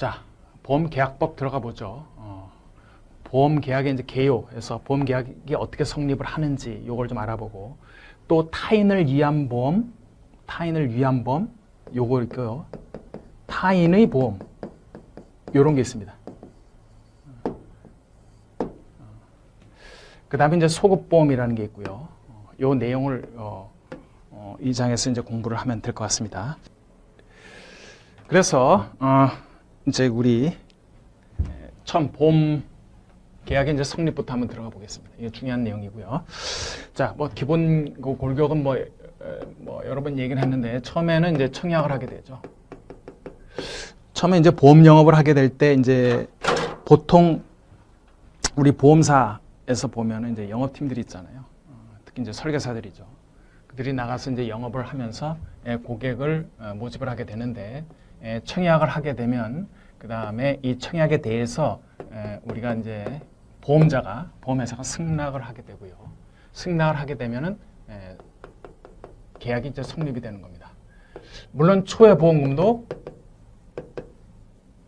자, 보험계약법 들어가 보죠. 어, 보험계약의 이제 개요에서 보험계약이 어떻게 성립을 하는지 요걸 좀 알아보고 또 타인을 위한 보험, 타인을 위한 보험 요거 있고요. 타인의 보험 요런 게 있습니다. 그 다음에 이제 소급보험이라는 게 있고요. 어, 요 내용을 어, 어, 이 장에서 이제 공부를 하면 될 것 같습니다. 그래서 어, 이제 우리 처음 보험 계약의 이제 성립부터 한번 들어가 보겠습니다. 이게 중요한 내용이고요. 자, 뭐 기본 그 골격은 뭐, 에, 뭐 여러 번 얘기를 했는데 처음에는 이제 청약을 하게 되죠. 처음에 이제 보험 영업을 하게 될 때 이제 보통 우리 보험사에서 보면은 이제 영업팀들이 있잖아요. 어, 특히 이제 설계사들이죠. 그들이 나가서 이제 영업을 하면서 예, 고객을 어, 모집을 하게 되는데 예, 청약을 하게 되면 그 다음에 이 청약에 대해서 에, 우리가 이제 보험자가 보험회사가 승낙을 하게 되고요. 승낙을 하게 되면은 에, 계약이 이제 성립이 되는 겁니다. 물론 초회 보험금도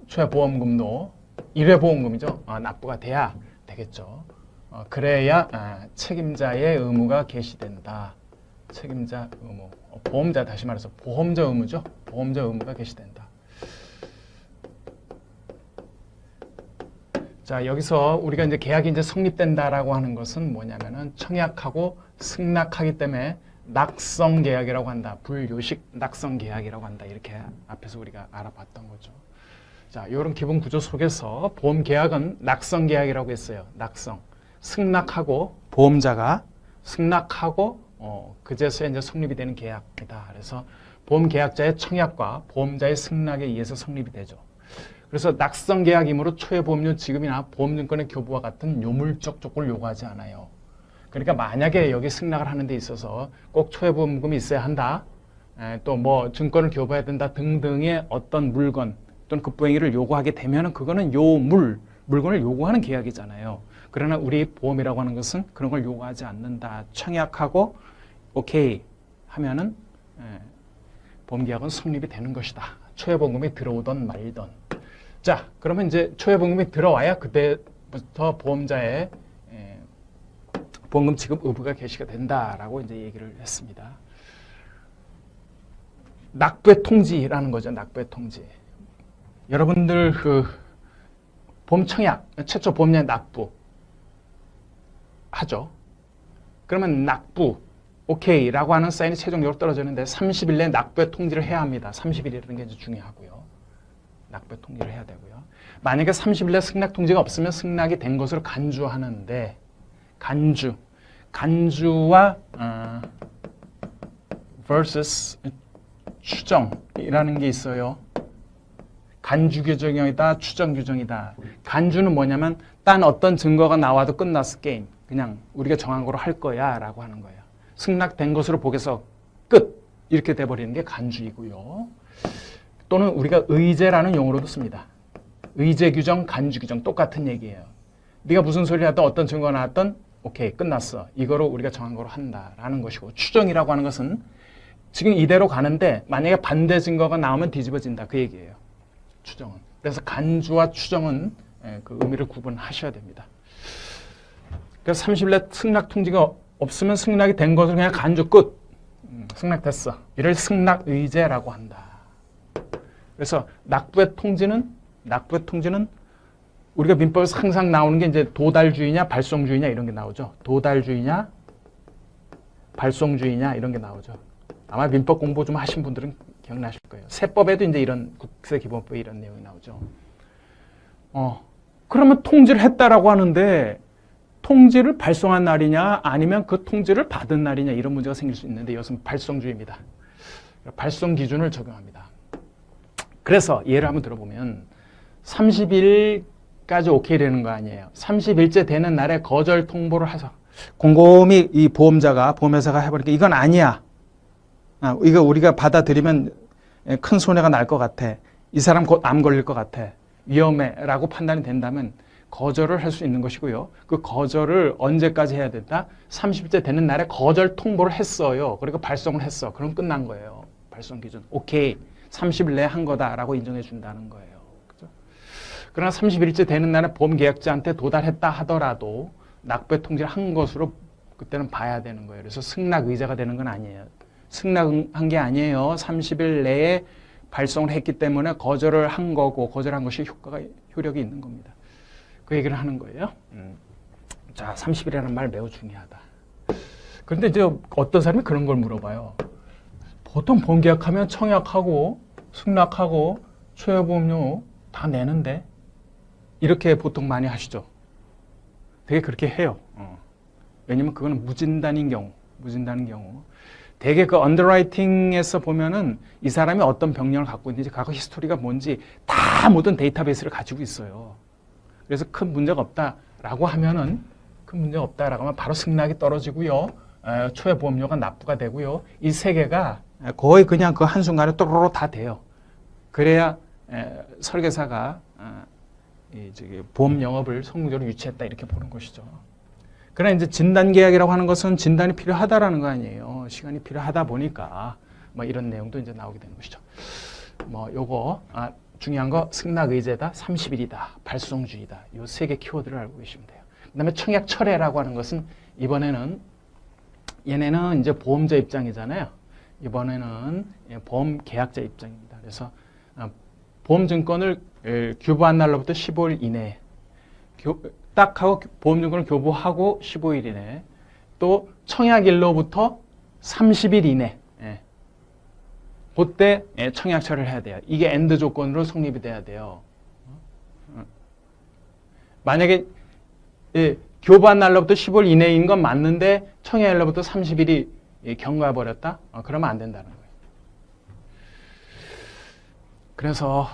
초회 보험금도 일회 보험금이죠. 아, 납부가 돼야 되겠죠. 어, 그래야 아, 책임자의 의무가 개시된다. 책임자 의무, 어, 보험자 다시 말해서 보험자 의무죠. 보험자 의무가 개시된다. 자, 여기서 우리가 이제 계약이 이제 성립된다라고 하는 것은 뭐냐면은 청약하고 승낙하기 때문에 낙성 계약이라고 한다. 불요식 낙성 계약이라고 한다. 이렇게 앞에서 우리가 알아봤던 거죠. 자, 이런 기본 구조 속에서 보험 계약은 낙성 계약이라고 했어요. 낙성. 승낙하고 보험자가 승낙하고 어, 그제서야 이제 성립이 되는 계약이다. 그래서 보험 계약자의 청약과 보험자의 승낙에 의해서 성립이 되죠. 그래서 낙성 계약이므로 초회 보험료 지급이나 보험증권의 교부와 같은 요물적 조건을 요구하지 않아요. 그러니까 만약에 여기 승낙을 하는 데 있어서 꼭 초회 보험금이 있어야 한다. 또 뭐 증권을 교부해야 된다 등등의 어떤 물건 또는 급부행위를 요구하게 되면은 그거는 요물 물건을 요구하는 계약이잖아요. 그러나 우리 보험이라고 하는 것은 그런 걸 요구하지 않는다. 청약하고 오케이 하면은 예, 보험 계약은 성립이 되는 것이다. 초회 보험금이 들어오던 말던. 자, 그러면 이제 초회 보험금이 들어와야 그때부터 보험자의 에, 보험금 지급 의무가 개시가 된다라고 이제 얘기를 했습니다. 낙부의 통지라는 거죠. 낙부의 통지. 여러분들 그 보험 청약 최초 보험료 납부 하죠. 그러면 납부 오케이라고 하는 사인이 최종적으로 떨어지는데 30일 내에 납부의 통지를 해야 합니다. 30일이라는 게 이제 중요하고요. 낙부 통지를 해야 되고요. 만약에 30일 내 승낙 통지가 없으면 승낙이 된 것으로 간주하는데 간주 간주와 어, versus 추정이라는 게 있어요. 간주 규정이다, 추정 규정이다. 간주는 뭐냐면 딴 어떤 증거가 나와도 끝났어 게임. 그냥 우리가 정한 거로 할 거야라고 하는 거예요. 승낙된 것으로 보게서 끝 이렇게 돼버리는 게 간주이고요. 또는 우리가 의제라는 용어로도 씁니다. 의제 규정, 간주 규정 똑같은 얘기예요. 네가 무슨 소리를 하든 어떤 증거가 나왔든 오케이 끝났어. 이거로 우리가 정한 거로 한다라는 것이고 추정이라고 하는 것은 지금 이대로 가는데 만약에 반대 증거가 나오면 뒤집어진다 그 얘기예요. 추정은. 그래서 간주와 추정은 예, 그 의미를 구분하셔야 됩니다. 그래서 30일 내 승낙 통지가 없으면 승낙이 된 것을 그냥 간주 끝. 음, 승낙됐어. 이를 승낙 의제라고 한다. 그래서 낙부의 통지는 낙부의 통지는 우리가 민법에서 항상 나오는 게 이제 도달주의냐 발송주의냐 이런 게 나오죠. 도달주의냐 발송주의냐 이런 게 나오죠. 아마 민법 공부 좀 하신 분들은 기억나실 거예요. 세법에도 이제 이런 국세 기본법에 이런 내용이 나오죠. 어, 그러면 통지를 했다라고 하는데 통지를 발송한 날이냐 아니면 그 통지를 받은 날이냐 이런 문제가 생길 수 있는데 이것은 발송주의입니다. 발송 기준을 적용합니다. 그래서 예를 한번 들어보면 30일까지 오케이 되는 거 아니에요. 30일째 되는 날에 거절 통보를 해서 곰곰이 이 보험자가 보험회사가 해버리니까 이건 아니야. 아, 이거 우리가 받아들이면 큰 손해가 날 것 같아. 이 사람 곧 암 걸릴 것 같아. 위험해라고 판단이 된다면 거절을 할 수 있는 것이고요. 그 거절을 언제까지 해야 된다? 30일째 되는 날에 거절 통보를 했어요. 그리고 발송을 했어. 그럼 끝난 거예요. 발송 기준. 오케이. 30일 내에 한 거다라고 인정해 준다는 거예요. 그죠? 그러나 30일째 되는 날에 보험 계약자한테 도달했다 하더라도 납부의 통지를 한 것으로 그때는 봐야 되는 거예요. 그래서 승낙 의자가 되는 건 아니에요. 승낙한 게 아니에요. 30일 내에 발송을 했기 때문에 거절을 한 거고 거절한 것이 효과가 효력이 있는 겁니다. 그 얘기를 하는 거예요. 음. 자, 30일이라는 말 매우 중요하다. 그런데 이제 어떤 사람이 그런 걸 물어봐요. 보통 보험 계약하면 청약하고 승낙하고 초여보험료 다 내는데 이렇게 보통 많이 하시죠. 되게 그렇게 해요. 어. 왜냐면 그거는 무진단인 경우, 무진단인 경우. 되게 그 언더라이팅에서 보면은 이 사람이 어떤 병력을 갖고 있는지 과거 히스토리가 뭔지 다 모든 데이터베이스를 가지고 있어요. 그래서 큰 문제가 없다라고 하면은 큰 문제가 없다라고 하면 바로 승낙이 떨어지고요. 에, 초회 보험료가 납부가 되고요. 이 세 개가 거의 그냥 그 한순간에 또로로 다 돼요. 그래야 에, 설계사가 아, 이 저기 보험 영업을 성공적으로 유치했다 이렇게 보는 것이죠. 그러나 이제 진단 계약이라고 하는 것은 진단이 필요하다라는 거 아니에요. 시간이 필요하다 보니까 뭐 이런 내용도 이제 나오게 되는 것이죠. 뭐 요거 아, 중요한 거 승낙 의제다, 30일이다, 발송주의다. 요 세 개 키워드를 알고 계시면 돼요. 그 다음에 청약 철회라고 하는 것은 이번에는 얘네는 이제 보험자 입장이잖아요. 이번에는 예, 보험 계약자 입장입니다. 그래서 아, 보험증권을 에, 교부한 날로부터 15일 이내에 교- 딱 하고 보험증권을 교부하고 15일 이내 또 청약일로부터 30일 이내 예. 그때 예, 청약처를 해야 돼요. 이게 엔드 조건으로 성립이 돼야 돼요. 어? 만약에 예, 교부한 날로부터 15일 이내인 건 맞는데 청약일로부터 30일이 예, 경과해 버렸다? 어, 그러면 안 된다는 거예요. 그래서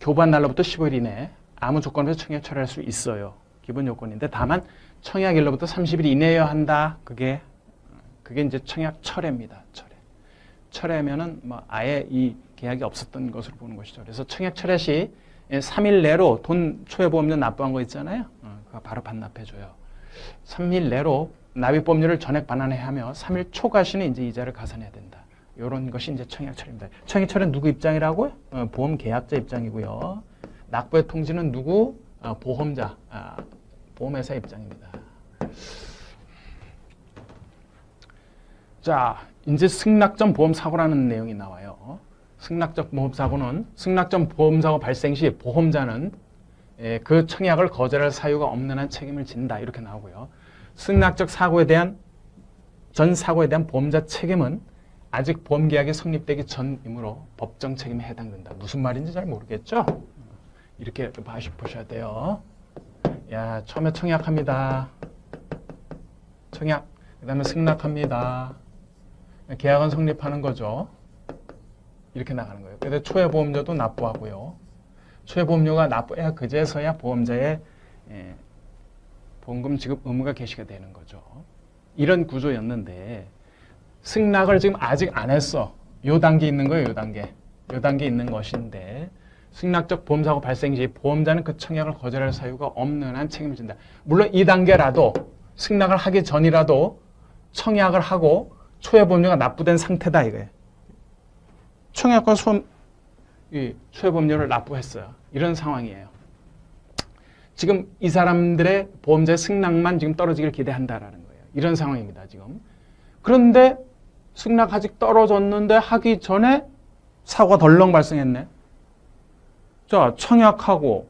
교부한 날로부터 15일 이내 아무 조건에서 청약 처리할 수 있어요. 기본 요건인데 다만 청약일로부터 30일 이내여야 한다. 그게 그게 이제 청약 철회입니다. 철회. 철회면은 뭐 아예 이 계약이 없었던 것으로 보는 것이죠. 그래서 청약 철회 시 3일 내로 돈 초회보험료 납부한 거 있잖아요. 어, 그거 바로 반납해 줘요. 3일 내로 납입보험료를 전액 반환해야 하며 3일 초과 시는 이제 이자를 가산해야 된다. 이런 것이 이제 청약철입니다. 청약철은 누구 입장이라고요? 어, 보험 계약자 입장이고요. 납부의 통지는 누구? 어, 보험자, 아, 보험회사 입장입니다. 자, 이제 승낙전 보험사고라는 내용이 나와요. 승낙적 보험사고는 승낙전 보험사고 발생 시 보험자는 예, 그 청약을 거절할 사유가 없는 한 책임을 진다 이렇게 나오고요. 승낙적 사고에 대한 전 사고에 대한 보험자 책임은 아직 보험 계약이 성립되기 전이므로 법정 책임에 해당된다. 무슨 말인지 잘 모르겠죠? 이렇게 보셔야 돼요. 야, 처음에 청약합니다. 청약, 그 다음에 승낙합니다. 계약은 성립하는 거죠. 이렇게 나가는 거예요. 그래서 초회 보험료도 납부하고요. 초회 보험료가 납부해야 그제서야 보험자의 예, 보험금 지급 의무가 개시가 되는 거죠. 이런 구조였는데 승낙을 지금 아직 안 했어. 요 단계 있는 거예요, 요 단계. 요 단계 있는 것인데 승낙적 보험사고 발생 시 보험자는 그 청약을 거절할 사유가 없는 한 책임을 진다. 물론 이 단계라도 승낙을 하기 전이라도 청약을 하고 초회 보험료가 납부된 상태다 이거예요. 청약과 손, 이 초회 보험료를 납부했어요. 이런 상황이에요. 지금 이 사람들의 보험자의 승낙만 지금 떨어지길 기대한다라는 거예요. 이런 상황입니다, 지금. 그런데 승낙 아직 떨어졌는데 하기 전에 사고가 덜렁 발생했네. 자, 청약하고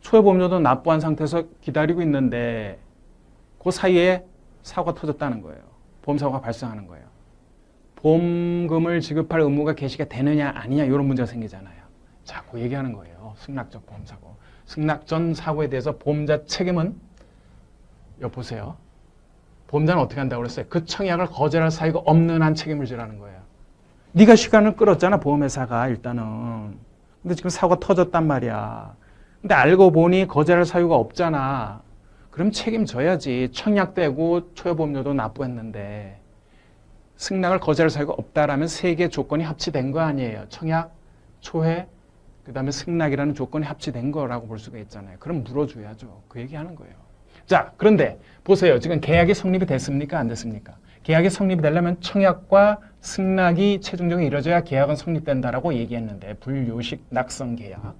초회보험료도 납부한 상태에서 기다리고 있는데 그 사이에 사고가 터졌다는 거예요. 보험사고가 발생하는 거예요. 보험금을 지급할 의무가 개시가 되느냐 아니냐 이런 문제가 생기잖아요. 자, 그 얘기하는 거예요. 승낙적 보험사고. 승낙 전 사고에 대해서 보험자 책임은 여보세요. 보험자는 어떻게 한다고 그랬어요? 그 청약을 거절할 사유가 없는 한 책임을 지라는 거예요. 네가 시간을 끌었잖아 보험회사가 일단은. 근데 지금 사고가 터졌단 말이야. 근데 알고 보니 거절할 사유가 없잖아. 그럼 책임져야지. 청약되고 초여보험료도 납부했는데 승낙을 거절할 사유가 없다라면 세 개 조건이 합치된 거 아니에요. 청약, 초회, 그 다음에 승낙이라는 조건이 합치된 거라고 볼 수가 있잖아요. 그럼 물어줘야죠. 그 얘기하는 거예요. 자, 그런데 보세요. 지금 계약이 성립이 됐습니까? 안 됐습니까? 계약이 성립이 되려면 청약과 승낙이 최종적으로 이루어져야 계약은 성립된다라고 얘기했는데 불요식 낙성 계약.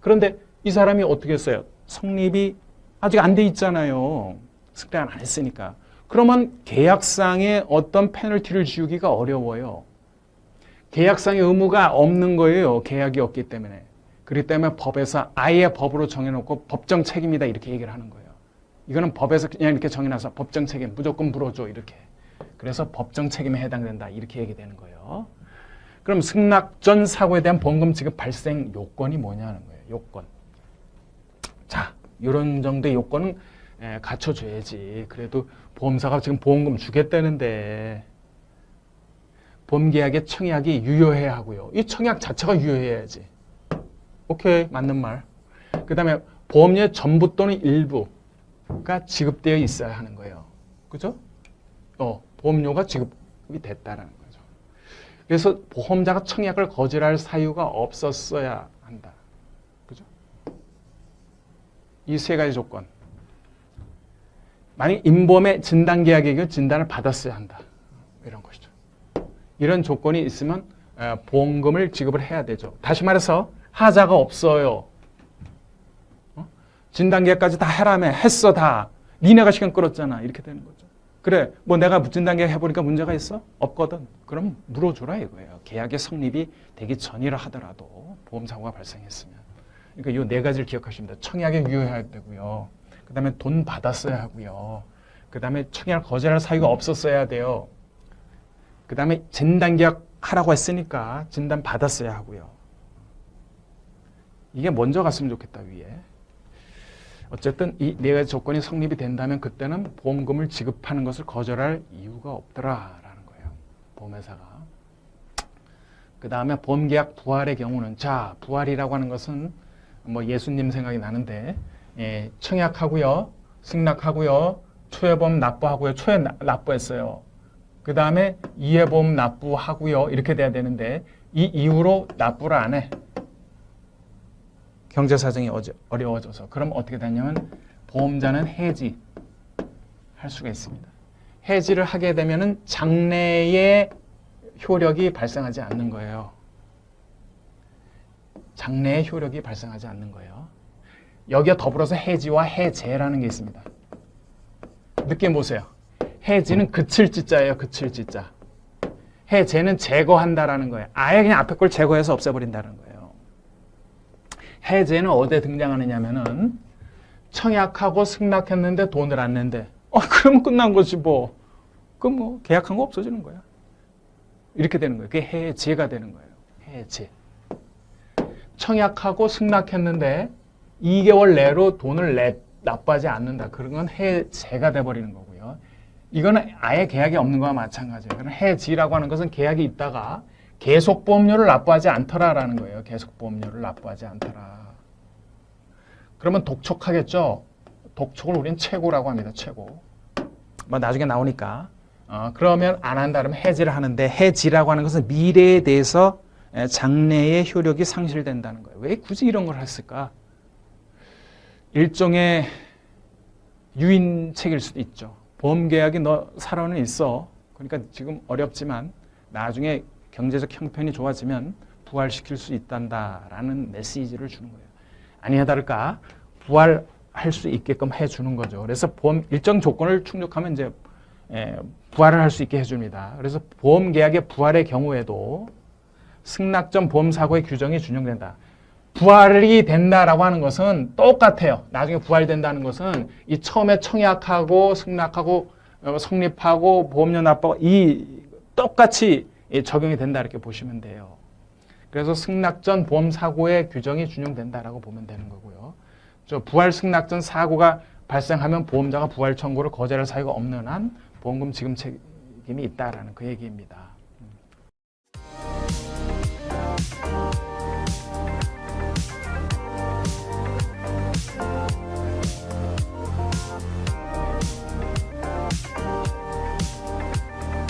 그런데 이 사람이 어떻게 했어요? 성립이 아직 안 돼 있잖아요. 승낙 안 했으니까. 그러면 계약상의 어떤 페널티를 지우기가 어려워요. 계약상의 의무가 없는 거예요. 계약이 없기 때문에. 그렇기 때문에 법에서 아예 법으로 정해놓고 법정 책임이다 이렇게 얘기를 하는 거예요. 이거는 법에서 그냥 이렇게 정해놔서 법정 책임 무조건 물어줘 이렇게. 그래서 법정 책임에 해당된다 이렇게 얘기되는 거예요. 그럼 승낙 전 사고에 대한 보험금 지급 발생 요건이 뭐냐는 거예요. 요건. 자, 이런 정도의 요건은 에, 갖춰줘야지. 그래도 보험사가 지금 보험금 주겠다는데 보험계약의 청약이 유효해야 하고요. 이 청약 자체가 유효해야지. 오케이, 맞는 말. 그 다음에 보험료의 전부 또는 일부가 지급되어 있어야 하는 거예요. 그죠? 어, 보험료가 지급이 됐다라는 거죠. 그래서 보험자가 청약을 거절할 사유가 없었어야 한다. 이 세 가지 조건. 만약 인보험의 진단 경우 진단을 받았어야 한다. 이런 것이죠. 이런 조건이 있으면 에, 보험금을 지급을 해야 되죠. 다시 말해서 하자가 없어요. 어? 진단 계약까지 다 해라며 했어 다. 니네가 시간 끌었잖아. 이렇게 되는 거죠. 그래, 뭐 내가 진단 계약 해보니까 문제가 있어? 없거든. 그럼 물어줘라 이거예요. 계약의 성립이 되기 전이라 하더라도 보험사고가 발생했으면. 그러니까 이 네 가지를 기억하십니다. 청약에 유효해야 되고요. 그 다음에 돈 받았어야 하고요. 그 다음에 청약을 거절할 사유가 없었어야 돼요. 그 다음에 진단 계약 하라고 했으니까 진단 받았어야 하고요. 이게 먼저 갔으면 좋겠다 위에. 어쨌든 이 네 가지 조건이 성립이 된다면 그때는 보험금을 지급하는 것을 거절할 이유가 없더라라는 거예요. 보험회사가. 그 다음에 보험계약 부활의 경우는 자 부활이라고 하는 것은 뭐 예수님 생각이 나는데 예, 청약하고요, 승낙하고요, 초회보험 납부하고요, 초회 나- 납부했어요. 그 다음에 이해보험 납부하고요, 이렇게 돼야 되는데 이 이후로 납부를 안 해. 경제 사정이 어려워져서 그럼 어떻게 되냐면 보험자는 해지 할 수가 있습니다. 해지를 하게 되면은 장래의 효력이 발생하지 않는 거예요. 장래의 효력이 발생하지 않는 거예요. 여기에 더불어서 해지와 해제라는 게 있습니다. 느낌 보세요. 해지는 그칠 지자예요. 그칠 지자. 해제는 제거한다라는 거예요. 아예 그냥 앞에 걸 제거해서 없애버린다는 거예요. 해제는 어디에 등장하느냐면은 청약하고 승낙했는데 돈을 안 낸대. 어, 그러면 끝난 거지 뭐. 그럼 뭐 계약한 거 없어지는 거야. 이렇게 되는 거예요. 그게 해제가 되는 거예요. 해제. 청약하고 승낙했는데 2개월 내로 돈을 내, 납부하지 않는다. 그런 건 해제가 돼버리는 거고요. 이거는 아예 계약이 없는 거와 마찬가지예요. 그럼 해지라고 하는 것은 계약이 있다가 계속 보험료를 납부하지 않더라라는 거예요. 계속 보험료를 납부하지 않더라. 그러면 독촉하겠죠. 독촉을 우리는 최고라고 합니다. 최고. 뭐 나중에 나오니까. 어, 그러면 안 한다 그러면 해지를 하는데 해지라고 하는 것은 미래에 대해서 에, 장래의 효력이 상실된다는 거예요. 왜 굳이 이런 걸 했을까? 일종의 유인책일 수도 있죠. 보험 계약이 너 살아는 있어. 그러니까 지금 어렵지만 나중에 경제적 형편이 좋아지면 부활시킬 수 있단다라는 메시지를 주는 거예요. 아니야 다를까 부활할 수 있게끔 해주는 거죠. 그래서 보험 일정 조건을 충족하면 이제 에, 부활을 할 수 있게 해줍니다. 그래서 보험 계약의 부활의 경우에도 승낙 전 보험 사고의 규정이 준용된다. 부활이 된다라고 하는 것은 똑같아요. 나중에 부활된다는 것은 이 처음에 청약하고 승낙하고 어, 성립하고 보험료 납부하고 이 똑같이 이 적용이 된다 이렇게 보시면 돼요. 그래서 승낙 전 보험 사고의 규정이 준용된다라고 보면 되는 거고요. 저 부활 승낙 전 사고가 발생하면 보험자가 부활 청구를 거절할 사유가 없는 한 보험금 지급 책임이 있다라는 그 얘기입니다.